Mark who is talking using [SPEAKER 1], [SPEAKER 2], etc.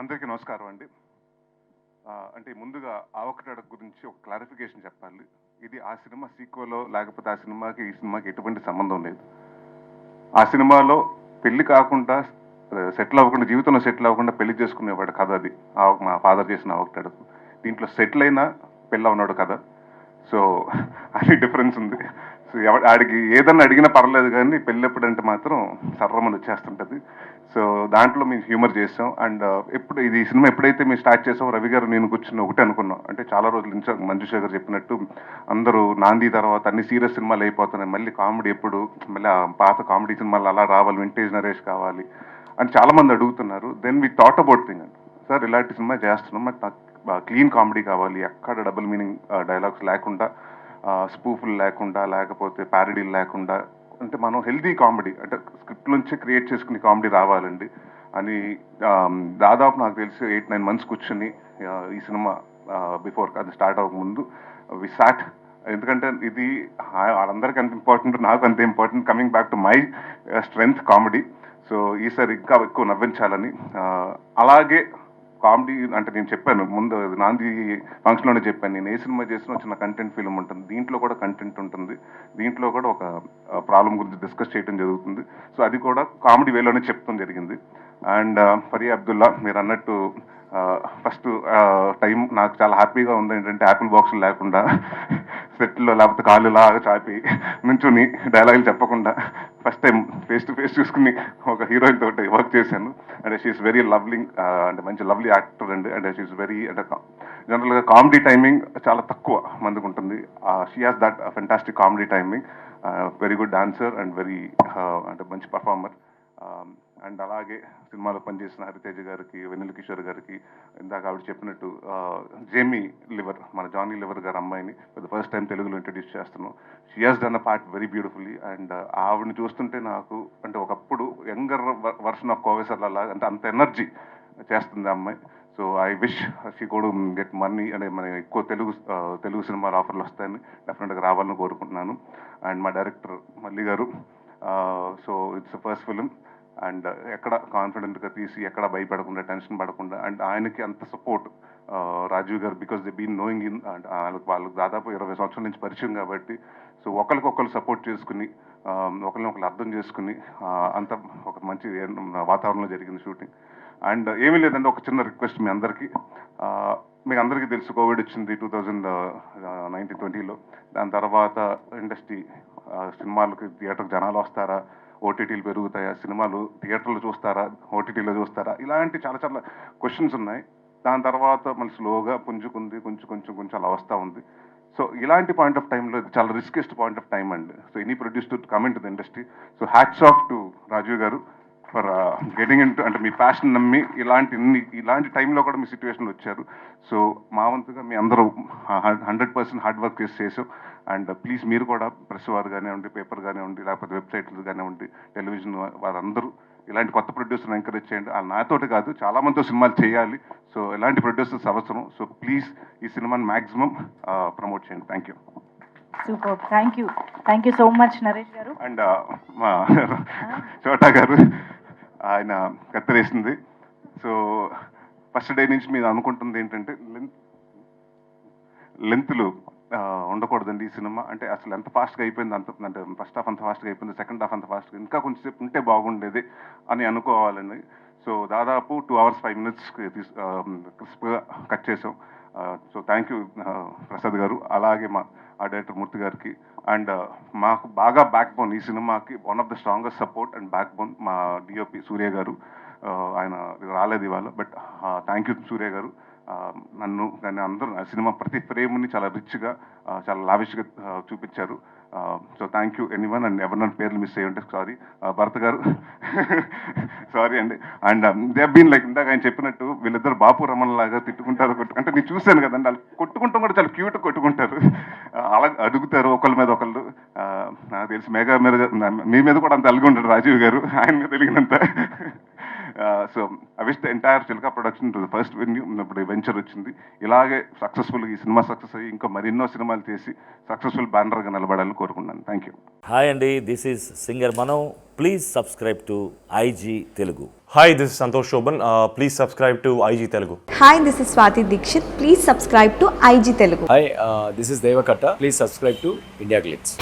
[SPEAKER 1] అందరికీ నమస్కారం అండి అంటే ముందుగా ఆవకటడ గురించి ఒక క్లారిఫికేషన్ చెప్పాలి ఇది ఆ సినిమా సీక్వెలో లేకపోతే ఆ సినిమాకి ఈ సినిమాకి ఎటువంటి సంబంధం లేదు ఆ సినిమాలో పెళ్లి కాకుండా సెటిల్ అవ్వకుండా జీవితంలో సెటిల్ అవ్వకుండా పెళ్లి చేసుకునేవాడు కథ అది మా ఫాదర్ చేసిన ఆవకటడకు దీంట్లో సెటిల్ అయినా పెళ్ళి ఉన్నాడు కదా సో అది డిఫరెన్స్ ఉంది సో ఆడికి ఏదన్నా అడిగినా పర్లేదు కానీ పెళ్ళప్పుడు అంటే మాత్రం సర్రమని వచ్చేస్తుంటుంది సో దాంట్లో మేము హ్యూమర్ చేసాం అండ్ uh, ఎప్పుడు ఇది సినిమా ఎప్పుడైతే మేము స్టార్ట్ చేసాం రవి గారు నేను కూర్చుని ఒకటే అనుకున్నాం అంటే చాలా రోజుల నుంచి మంజుషా గారు చెప్పినట్టు అందరూ నాంది తర్వాత అన్ని సీరియస్ సినిమాలు అయిపోతున్నాయి మళ్ళీ కామెడీ ఎప్పుడు మళ్ళీ పాత కామెడీ సినిమాలు అలా రావాలి వింటేజ్ నరేష్ కావాలి అని చాలామంది అడుగుతున్నారు then we thought about thing and sir ఇలాంటి సినిమా చేస్తున్నాం మాకు క్లీన్ కామెడీ కావాలి ఎక్కడ డబుల్ మీనింగ్ డైలాగ్స్ లేకుండా స్పూఫులు లేకుండా లేకపోతే ప్యారడీలు లేకుండా అంటే మనం హెల్దీ కామెడీ అంటే స్క్రిప్ట్ నుంచి క్రియేట్ చేసుకునే కామెడీ రావాలండి అని దాదాపు నాకు తెలిసి ఎయిట్ నైన్ మంత్స్ కూర్చొని ఈ సినిమా బిఫోర్ అది స్టార్ట్ అవ్వకముందు వి సాట్ ఎందుకంటే ఇది వాళ్ళందరికీ అంత ఇంపార్టెంట్ నాకు అంత important coming back to my strength comedy so ఈసారి ఇంకా ఎక్కువ నవ్వించాలని అలాగే కామెడీ అంటే నేను చెప్పాను ముందు నాంది ఫంక్షన్లోనే చెప్పాను నేను ఏ సినిమా చేసిన చిన్న కంటెంట్ ఫిలిం ఉంటుంది దీంట్లో కూడా కంటెంట్ ఉంటుంది దీంట్లో కూడా ఒక ప్రాబ్లం గురించి డిస్కస్ చేయడం జరుగుతుంది సో అది కూడా కామెడీ వేలోనే చెప్తాం జరిగింది అండ్ ఫరీ అబ్దుల్లా మీరు అన్నట్టు ఫస్ట్ టైం నాకు చాలా హ్యాపీగా ఉంది ఏంటంటే యాపిల్ బాక్స్ లేకుండా స్వెట్లో లేకపోతే కాళ్ళు లాగా చాపి నుంచుని డైలాగులు చెప్పకుండా first time face to face చూసుకుని ఒక హీరోయిన్ తోటి వర్క్ చేశాను అండ్ షీఈస్ వెరీ లవ్లింగ్ అంటే మంచి లవ్లీ యాక్టర్ అండి అండ్ షీఈస్ వెరీ అంటే జనరల్గా కామెడీ టైమింగ్ చాలా తక్కువ మందికి ఉంటుంది she has that fantastic comedy timing very good dancer and very అంటే మంచి పర్ఫార్మర్ అండ్ అలాగే సినిమాలో పనిచేసిన హరితేజ గారికి వెన్నెల కిషోర్ గారికి ఇందాక ఆవిడ చెప్పినట్టు జేమీ లివర్ మన జానీ లివర్ గారి అమ్మాయిని ఫర్ ద ఫస్ట్ టైం తెలుగులో ఇంట్రడ్యూస్ చేస్తున్నాం she has done a part very beautifully and ఆవిడని చూస్తుంటే నాకు అంటే ఒకప్పుడు యంగర్ వర్షన్ ఆఫ్ కోవేసర్ అలా అంటే అంత ఎనర్జీ చేస్తుంది అమ్మాయి సో ఐ విష్ షీ కూడా గెట్ మనీ అంటే మన ఎక్కువ తెలుగు తెలుగు సినిమాలు ఆఫర్లు వస్తాయని డెఫినెట్గా రావాలని కోరుకుంటున్నాను అండ్ మా డైరెక్టర్ మల్లి గారు so it's first film and ఎక్కడ కాన్ఫిడెంట్గా తీసి ఎక్కడ భయపడకుండా టెన్షన్ పడకుండా అండ్ ఆయనకి అంత సపోర్ట్ రాజీవ్ గారు because they been knowing in and వాళ్ళకి వాళ్ళకి దాదాపు ఇరవై సంవత్సరాల నుంచి పరిచయం కాబట్టి సో ఒకరికొకరు సపోర్ట్ చేసుకుని ఒకరిని ఒకరు అర్థం చేసుకుని అంత ఒక మంచి వాతావరణంలో జరిగింది షూటింగ్ అండ్ ఏమీ లేదండి ఒక చిన్న రిక్వెస్ట్ మీ అందరికీ మీకు అందరికీ తెలుసు కోవిడ్ వచ్చింది టూ థౌజండ్ నైన్టీన్ ట్వంటీలో దాని తర్వాత ఇండస్ట్రీ సినిమాలకు థియేటర్ జనాలు వస్తారా ఓటీటీలు పెరుగుతాయా సినిమాలు థియేటర్లు చూస్తారా ఓటీటీలో చూస్తారా ఇలాంటి చాలా చాలా క్వశ్చన్స్ ఉన్నాయి దాని తర్వాత మళ్ళీ స్లోగా పుంజుకుంది కొంచెం కొంచెం కొంచెం అలా వస్తూ ఉంది సో ఇలాంటి పాయింట్ ఆఫ్ టైంలో ఇది చాలా రిస్కెస్ట్ పాయింట్ ఆఫ్ టైం అండి so any produce to comment the industry so hats off to Rajiv గారు ఫర్ గెటింగ్ ఇన్ అంటే మీ ప్యాషన్ నమ్మి ఇలాంటి ఇలాంటి టైంలో కూడా మీ సిచ్యువేషన్ వచ్చారు సో మా వంతుగా మీ అందరూ హండ్రెడ్ పర్సెంట్ హార్డ్ వర్క్ చేసి చేసాం అండ్ ప్లీజ్ మీరు కూడా ప్రెస్ వారు కానివ్వండి పేపర్ కానివ్వండి లేకపోతే వెబ్సైట్లు కానివ్వండి టెలివిజన్ వారందరూ ఇలాంటి కొత్త ప్రొడ్యూసర్ని ఎంకరేజ్ చేయండి వాళ్ళు నాతోటి కాదు చాలా సినిమాలు చేయాలి సో ఇలాంటి ప్రొడ్యూసర్స్ అవసరం సో ప్లీజ్ ఈ సినిమాని మ్యాక్సిమం ప్రమోట్ చేయండి thank you
[SPEAKER 2] super thank you thank you so much Naresh గారు
[SPEAKER 1] అండ్ uh, మా చోటా గారు ఆయన కత్తిరేసింది సో ఫస్ట్ డే నుంచి మీరు అనుకుంటుంది ఏంటంటే లెంత్ లెంత్లు ఉండకూడదండి ఈ సినిమా అంటే అసలు ఎంత ఫాస్ట్గా అయిపోయింది అంత అంటే ఫస్ట్ హాఫ్ అంత ఫాస్ట్గా అయిపోయింది సెకండ్ హాఫ్ అంత ఫాస్ట్గా ఇంకా కొంచెం ఉంటే బాగుండేది అని అనుకోవాలండి సో దాదాపు టూ అవర్స్ ఫైవ్ మినిట్స్ క్రిస్ప్గా కట్ చేసాం సో థ్యాంక్ యూ ప్రసాద్ గారు అలాగే మా ఆ డైరెక్టర్ మూర్తి గారికి అండ్ uh, మాకు బాగా బ్యాక్ బోన్ ఈ సినిమాకి one of the strongest support and backbone మా డిఓపి సూర్య గారు uh, ఆయన రాలేదు ఇవాళ బట్ థ్యాంక్ యూ సూర్య గారు uh, నన్ను నన్ను అందరూ సినిమా ప్రతి ఫ్రేమ్ని చాలా రిచ్గా చాలా లావిష్గా చూపించారు so thank you any one and ఎవరి పేర్లు మిస్ అయ్యి ఉంటే సారీ భరత్ గారు సారీ అండి అండ్ దే బీన్ లైక్ ఇందాక ఆయన చెప్పినట్టు వీళ్ళిద్దరు బాపు రమణ లాగా తిట్టుకుంటారు అంటే నేను చూశాను కదండి వాళ్ళు కొట్టుకుంటాం కూడా చాలా క్యూట్ కొట్టుకుంటారు అడుగుతారు ఒకళ్ళ మీద ఒకళ్ళు నాకు తెలిసి మేఘా మీద మీ మీద కూడా అంత అలిగి ఉంటాడు రాజీవ్ గారు ఆయన మీద తెలిగినంత సో అవి the entire Chilaka production to the first venue ఇప్పుడు వెంచర్ వచ్చింది ఇలాగే సక్సెస్ఫుల్గా ఈ సినిమా సక్సెస్ అయ్యి ఇంకా మరెన్నో సినిమాలు చేసి సక్సెస్ఫుల్ బ్యానర్గా నిలబడాలని కోరుకున్నాను థ్యాంక్ యూ
[SPEAKER 3] హాయ్ అండి దిస్ ఈస్ సింగర్ మనం Please subscribe to IG Telugu.
[SPEAKER 4] Hi, this is Santosh Shoban. Uh, please subscribe to IG Telugu.
[SPEAKER 5] Hi, this is Swati Dikshit. Please subscribe to IG Telugu.
[SPEAKER 6] Hi, uh, this is Deva Katta. Please subscribe to India Glitz.